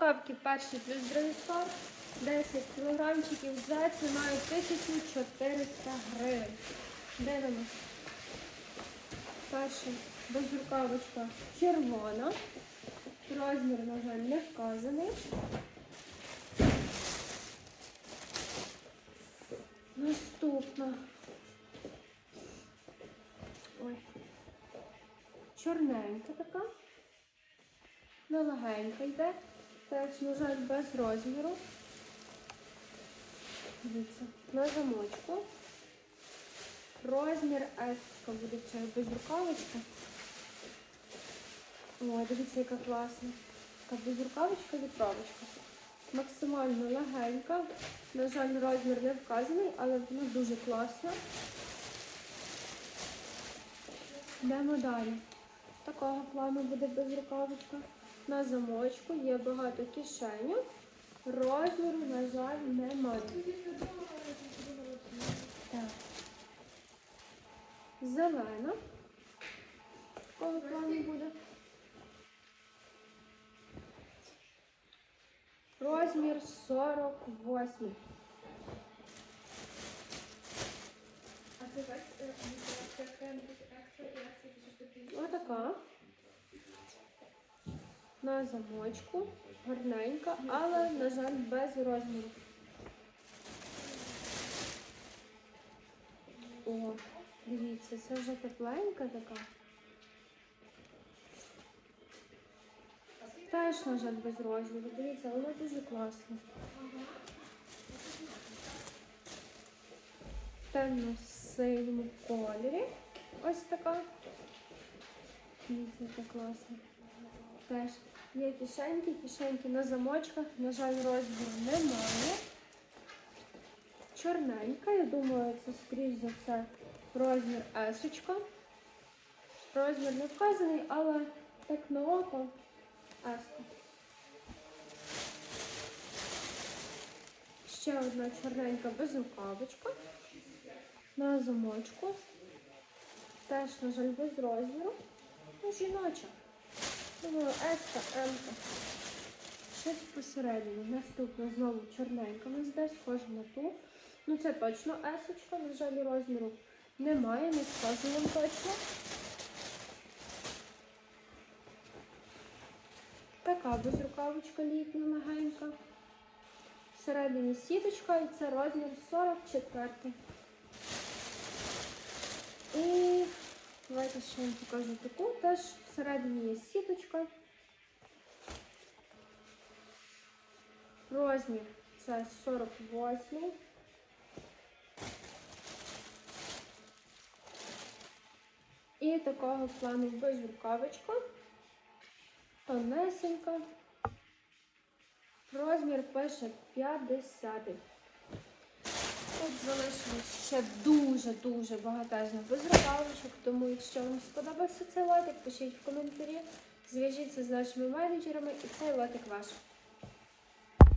Безрукавки перший плюс другий сорт. 10 кілограмчиків за ціною 1400 гривень. Дивимось. Перша безрукавочка червона. Розмір, на жаль, не вказаний. Наступна. Ой. Чорненька така. Нелегенька йде. Теж, на жаль, без розміру. Дивіться, на замочку. Розмір S буде це без рукавички. О, дивіться, яка класна. Така безрукавочка, вітровочка. Максимально легенька. На жаль, розмір не вказаний, але вона дуже класна. Йдемо далі. Такого плану буде безрукавочка. На замочку є багато кишеню. Розміру, на жаль, немає. Так. Зелена. Такого плану буде. Розмір 48. На замочку. Гарненька, але, на жаль, без розміру. О, дивіться, це вже тепленька така. Теж, на жаль, без розміру. Дивіться, вона дуже класна. В темно-синьому кольорі. Ось така. Дивіться, яка класна. Теж є кишеньки, кишеньки на замочках. На жаль, розміру немає. Чорненька, я думаю, це скоріш за все розмір есочка. Розмір не вказаний, але так на око еска. Ще одна чорненька безрукавочка на замочку. Теж, на жаль, без розміру. Ну, жіноча. Думаю, еска, емка. Щось посередині. Наступна знову чорненька. У нас десь схожа на ту. Ну це точно есочка, на жаль, розміру немає, не скажу вам точно. Така безрукавочка літня легенька. Всередині сіточка і це розмір 44. І давайте ще вам покажу таку. Теж всередині є сіточка. Розмір це 48. І такого плану безрукавочка. Тонесенька. Розмір пише 50. Тут залишилось ще дуже-дуже багатезно безрукавочок, тому якщо вам сподобався цей лотик, пишіть в коментарі, зв'яжіться з нашими менеджерами і цей лотик ваш.